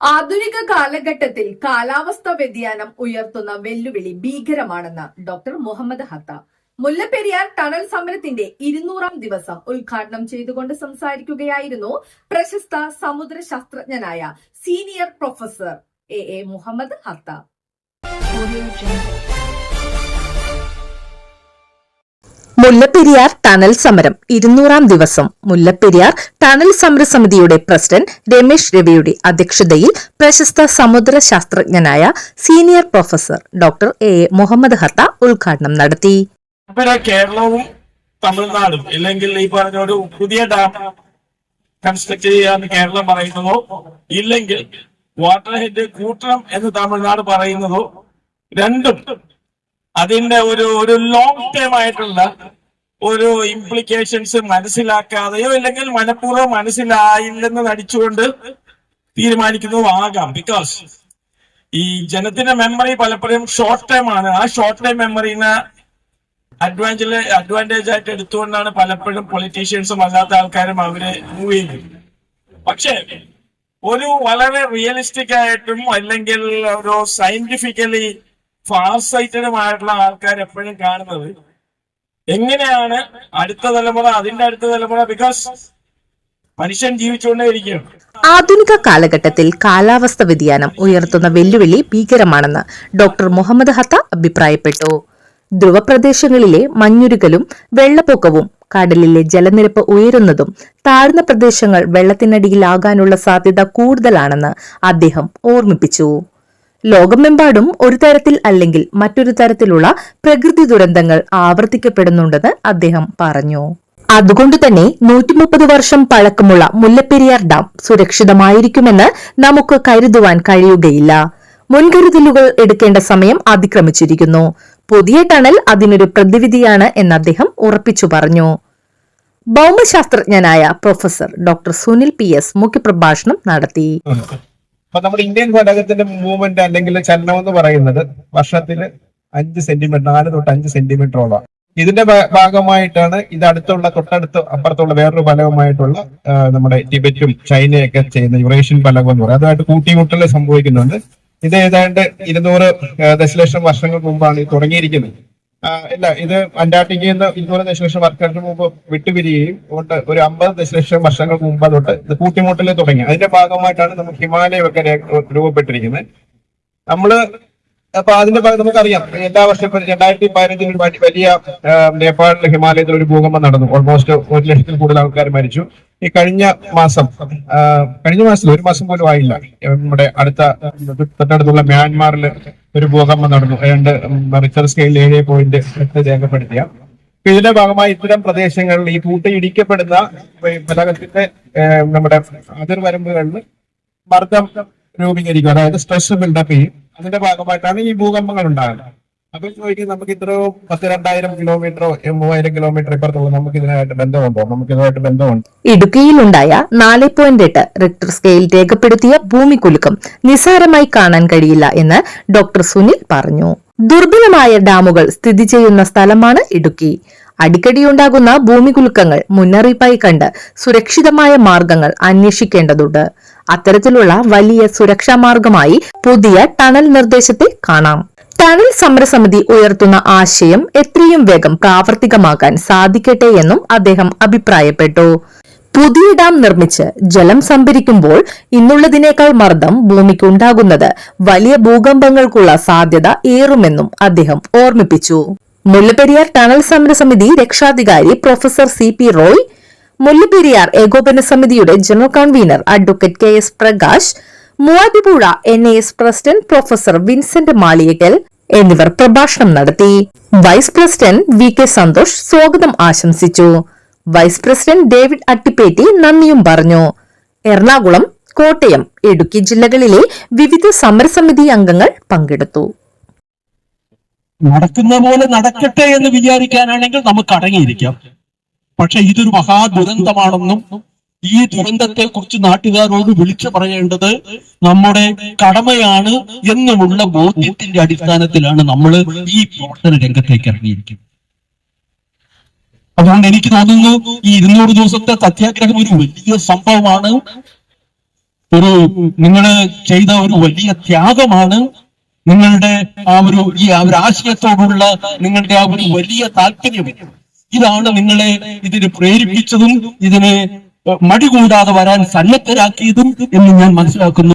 ആധുനിക കാലഘട്ടത്തിൽ കാലാവസ്ഥ വ്യതിയാനം ഉയർത്തുന്ന വെല്ലുവിളി ഭീകരമാണെന്ന് ഡോക്ടർ മുഹമ്മദ് ഹത്ത. മുല്ലപ്പെരിയാർ ടണൽ സമരത്തിന്റെ ഇരുന്നൂറാം ദിവസം ഉദ്ഘാടനം ചെയ്തുകൊണ്ട് സംസാരിക്കുകയായിരുന്നു പ്രശസ്ത സമുദ്ര ശാസ്ത്രജ്ഞനായ senior professor A A Muhammad Hatha. Mullaperiyar tunnel സമരം ഇരുന്നൂറാം ദിവസം. മുല്ലപ്പെരിയാർ ടണൽ സമരസമിതിയുടെ പ്രസിഡന്റ് രമേശ് രവിയുടെ അധ്യക്ഷതയിൽ പ്രശസ്ത സമുദ്ര ശാസ്ത്രജ്ഞനായ senior professor doctor A. Muhammad Hatha ഉദ്ഘാടനം നടത്തി. കേരളവും തമിഴ്നാടും അല്ലെങ്കിൽ ഈ പറഞ്ഞ ഒരു പുതിയ ഡാം കൺസ്ട്രക്ട് ചെയ്യാന്ന് കേരളം പറയുന്നതോ ഇല്ലെങ്കിൽ വാട്ടർ ഹെഡ് കൂട്ടണം എന്ന് തമിഴ്നാട് പറയുന്നതോ രണ്ടും അതിന്റെ ഒരു ഒരു ലോങ് ടേം ആയിട്ടുള്ള ഒരു ഇംപ്ലിക്കേഷൻസ് മനസ്സിലാക്കാതെയോ അല്ലെങ്കിൽ മനഃപൂർവം മനസ്സിലായില്ലെന്ന് നടിച്ചുകൊണ്ട് തീരുമാനിക്കുന്നു ആകാം. ബിക്കോസ് ഈ ജനത്തിന്റെ മെമ്മറി പലപ്പോഴും ഷോർട്ട് ടൈം ആണ്. ആ ഷോർട്ട് ടൈം മെമ്മറിനെ അഡ്വാന്റേജ് അഡ്വാന്റേജ് ആയിട്ട് എടുത്തുകൊണ്ടാണ് പലപ്പോഴും പൊളിറ്റീഷ്യൻസും അല്ലാത്ത ആൾക്കാരും അവരെ മൂവ് ചെയ്യുന്നത്. പക്ഷേ ഒരു വളരെ റിയലിസ്റ്റിക് ആയിട്ടും അല്ലെങ്കിൽ ഒരു സയന്റിഫിക്കലി ഫാർസൈറ്റഡുമായിട്ടുള്ള ആൾക്കാർ എപ്പോഴും കാണുന്നത് എങ്ങനെയാണ് അടുത്ത തലമുറ അതിന്റെ അടുത്ത തലമുറ? ബിക്കോസ് മനുഷ്യൻ ജീവിച്ചുകൊണ്ടേ ഇരിക്കുകയാണ് ആധുനിക കാലഘട്ടത്തിൽ കാലാവസ്ഥ വ്യതിയാനം ഉയർത്തുന്ന വെല്ലുവിളി ഭീകരമാണെന്ന് ഡോക്ടർ മുഹമ്മദ് ഹത്ത അഭിപ്രായപ്പെട്ടു. ധ്രുവപ്രദേശങ്ങളിലെ മഞ്ഞുരുകലും വെള്ളപ്പൊക്കവും കടലിലെ ജലനിരപ്പ് ഉയരുന്നതും താഴ്ന്ന പ്രദേശങ്ങൾ വെള്ളത്തിനടിയിലാകാനുള്ള സാധ്യത കൂടുതലാണെന്ന് അദ്ദേഹം ഓർമ്മിപ്പിച്ചു. ലോകമെമ്പാടും ഒരു തരത്തിൽ അല്ലെങ്കിൽ മറ്റൊരു തരത്തിലുള്ള പ്രകൃതി ദുരന്തങ്ങൾ ആവർത്തിക്കപ്പെടുന്നുണ്ടെന്ന് അദ്ദേഹം പറഞ്ഞു. അതുകൊണ്ട് തന്നെ നൂറ്റിമുപ്പത് വർഷം പഴക്കമുള്ള മുല്ലപ്പെരിയാർ ഡാം സുരക്ഷിതമായിരിക്കുമെന്ന് നമുക്ക് കരുതുവാൻ കഴിയുകയില്ല. മുൻകരുതലുകൾ എടുക്കേണ്ട സമയം അതിക്രമിച്ചിരിക്കുന്നു. പുതിയ ടണൽ അതിനൊരു പ്രതിവിധിയാണ് എന്ന് അദ്ദേഹം ഉറപ്പിച്ചു പറഞ്ഞു. ഭൗമശാസ്ത്രജ്ഞനായ professor doctor Sunil P S മുഖ്യപ്രഭാഷണം നടത്തി. അപ്പൊ നമ്മുടെ ഇന്ത്യൻ ഘടകത്തിന്റെ മൂവ്മെന്റ് അല്ലെങ്കിൽ ചലനം എന്ന് പറയുന്നത് വർഷത്തിൽ അഞ്ച് സെന്റിമീറ്റർ നാല് തൊട്ട് അഞ്ച് സെന്റിമീറ്ററോളം ഇതിന്റെ ഭാഗമായിട്ടാണ് ഇത് അടുത്തുള്ള തൊട്ടടുത്ത് അപ്പുറത്തുള്ള വേറൊരു ഫലവുമായിട്ടുള്ള നമ്മുടെ ടിബറ്റും ചൈനയൊക്കെ ചെയ്യുന്ന യുറേഷ്യൻ ഫലകം എന്ന് പറയും. അതുമായിട്ട് കൂട്ടിമുട്ടൽ സംഭവിക്കുന്നുണ്ട്. ഇത് ഏതാണ്ട് ഇരുന്നൂറ് ദശലക്ഷം വർഷങ്ങൾക്ക് മുമ്പാണ് ഇത് തുടങ്ങിയിരിക്കുന്നത്. ഇല്ല ഇത് അന്റാർട്ടിക്കയിൽ നിന്ന് ഇരുന്നൂറ് ദശലക്ഷം വർഷങ്ങൾക്ക് മുമ്പ് വിട്ടുപിരിയുകയും അതുകൊണ്ട് ഒരു അമ്പത് ദശലക്ഷം വർഷങ്ങൾക്ക് മുമ്പ് തൊട്ട് ഇത് കൂട്ടിമുട്ടൽ തുടങ്ങി. അതിന്റെ ഭാഗമായിട്ടാണ് നമുക്ക് ഹിമാലയമൊക്കെ രൂപപ്പെട്ടിരിക്കുന്നത്. നമ്മൾ അപ്പൊ അതിന്റെ ഭാഗം നമുക്കറിയാം. എല്ലാ വർഷം രണ്ടായിരത്തി പതിനഞ്ചിൽ വലിയ നേപ്പാളിലെ ഹിമാലയത്തിൽ ഒരു ഭൂകമ്പം നടന്നു. ഓൾമോസ്റ്റ് ഒരു ലക്ഷത്തിൽ കൂടുതൽ ആൾക്കാർ മരിച്ചു. ഈ കഴിഞ്ഞ മാസം കഴിഞ്ഞ മാസത്തിൽ ഒരു മാസം പോലും ആയില്ല. നമ്മുടെ അടുത്ത തൊട്ടടുത്തുള്ള മ്യാൻമാറിൽ ഒരു ഭൂകമ്പം നടന്നു. രണ്ട് റിച്ചർ സ്കെയിൽ ഏഴ് പോയിന്റ് എട്ട് രേഖപ്പെടുത്തിയ. ഇതിന്റെ ഭാഗമായി ഇത്തരം പ്രദേശങ്ങളിൽ ഈ കൂട്ടി ഇടിക്കപ്പെടുന്ന ഈ ഫലകത്തിന്റെ നമ്മുടെ അതിർവരമ്പുകളിൽ മർദ്ദം രൂപീകരിക്കും. അതായത് സ്ട്രെസ് ബിൽഡപ്പ് ചെയ്യും. അതിന്റെ ഭാഗമായിട്ടാണ് ഈ ഭൂകമ്പങ്ങൾ ഉണ്ടാകുന്നത്. അപ്പൊ ചോദിക്കും നമുക്ക് ഇത്രയോ പത്ത് രണ്ടായിരം കിലോമീറ്ററോ മൂവായിരം കിലോമീറ്റർ ഇപ്പുറത്തുള്ള നമുക്ക് ഇതിനായിട്ട് ബന്ധമുണ്ടോ? നമുക്ക് ഇതുമായിട്ട് ബന്ധമുണ്ട്. ഇടുക്കിയിലുണ്ടായ നാല് പോയിന്റ് എട്ട് റിക്ടർ സ്കെയിൽ രേഖപ്പെടുത്തിയ ഭൂമികുലുക്കം നിസ്സാരമായി കാണാൻ കഴിയില്ല എന്ന് ഡോക്ടർ സുനിൽ പറഞ്ഞു. ദുർബലമായ ഡാമുകൾ സ്ഥിതി ചെയ്യുന്ന സ്ഥലമാണ് ഇടുക്കി. അടിക്കടിയുണ്ടാകുന്ന ഭൂമികുലുക്കങ്ങൾ മുന്നറിയിപ്പായി കണ്ട് സുരക്ഷിതമായ മാർഗങ്ങൾ അന്വേഷിക്കേണ്ടതുണ്ട്. അത്തരത്തിലുള്ള വലിയ സുരക്ഷാ മാർഗമായി പുതിയ ടണൽ നിർദ്ദേശത്തെ കാണാം. ടണൽ സമരസമിതി ഉയർത്തുന്ന ആശയം എത്രയും വേഗം പ്രാവർത്തികമാക്കാൻ സാധിക്കട്ടെ എന്നും അദ്ദേഹം അഭിപ്രായപ്പെട്ടു. പുതിയ ഡാം നിർമ്മിച്ച് ജലം സംഭരിക്കുമ്പോൾ ഇന്നുള്ളതിനേക്കാൾ മർദ്ദം ഭൂമിക്ക് ഉണ്ടാകുന്നത് വലിയ ഭൂകമ്പങ്ങൾക്കുള്ള സാധ്യത ഏറുമെന്നും അദ്ദേഹം ഓർമ്മിപ്പിച്ചു. മുല്ലപ്പെരിയാർ ടണൽ സമരസമിതി രക്ഷാധികാരി professor C P Roy Mullaperiyar ഏകോപന സമിതിയുടെ general convener advocate K S Prakash Muvattupuzha N A S president professor Vincent Maliyakal എന്നിവർ പ്രഭാഷണം നടത്തി. Vice president V K Santhosh സ്വാഗതം ആശംസിച്ചു. വൈസ് പ്രസിഡന്റ് ഡേവിഡ് അട്ടിപ്പേറ്റി നന്ദിയും പറഞ്ഞു. എറണാകുളം കോട്ടയം ഇടുക്കി ജില്ലകളിലെ വിവിധ സമരസമിതി അംഗങ്ങൾ പങ്കെടുത്തു. നടക്കുന്ന പോലെ നടക്കട്ടെ എന്ന് വിചാരിക്കാനാണെങ്കിൽ നമുക്ക് അടങ്ങിയിരിക്കാം. പക്ഷെ ഇതൊരു മഹാദുരന്തമാണെന്നും ഈ ദുരന്തത്തെ കുറിച്ച് നാട്ടുകാരോട് വിളിച്ചു പറയേണ്ടത് നമ്മുടെ കടമയാണ് എന്നുമുള്ള ബോധ്യത്തിന്റെ അടിസ്ഥാനത്തിലാണ് നമ്മൾ ഈ പ്രവർത്തന രംഗത്തേക്ക് ഇറങ്ങിയിരിക്കുന്നത്. അതുകൊണ്ട് എനിക്ക് തോന്നുന്നു ഈ ഇരുന്നൂറ് ദിവസത്തെ സത്യാഗ്രഹം ഒരു വലിയ സംഭവമാണ്. ഒരു നിങ്ങൾ ചെയ്ത ഒരു വലിയ ത്യാഗമാണ്. നിങ്ങളുടെ ആ ഒരു ഈ ആ ഒരു ആശയത്തോടുള്ള നിങ്ങളുടെ ആ ഒരു വലിയ താല്പര്യം ഇതാണ് നിങ്ങളെ ഇതിന് പ്രേരിപ്പിച്ചതും ഇതിനെ മടികൂടാതെ വരാൻ സന്നദ്ധരാക്കിയതും എന്ന് ഞാൻ മനസ്സിലാക്കുന്നു.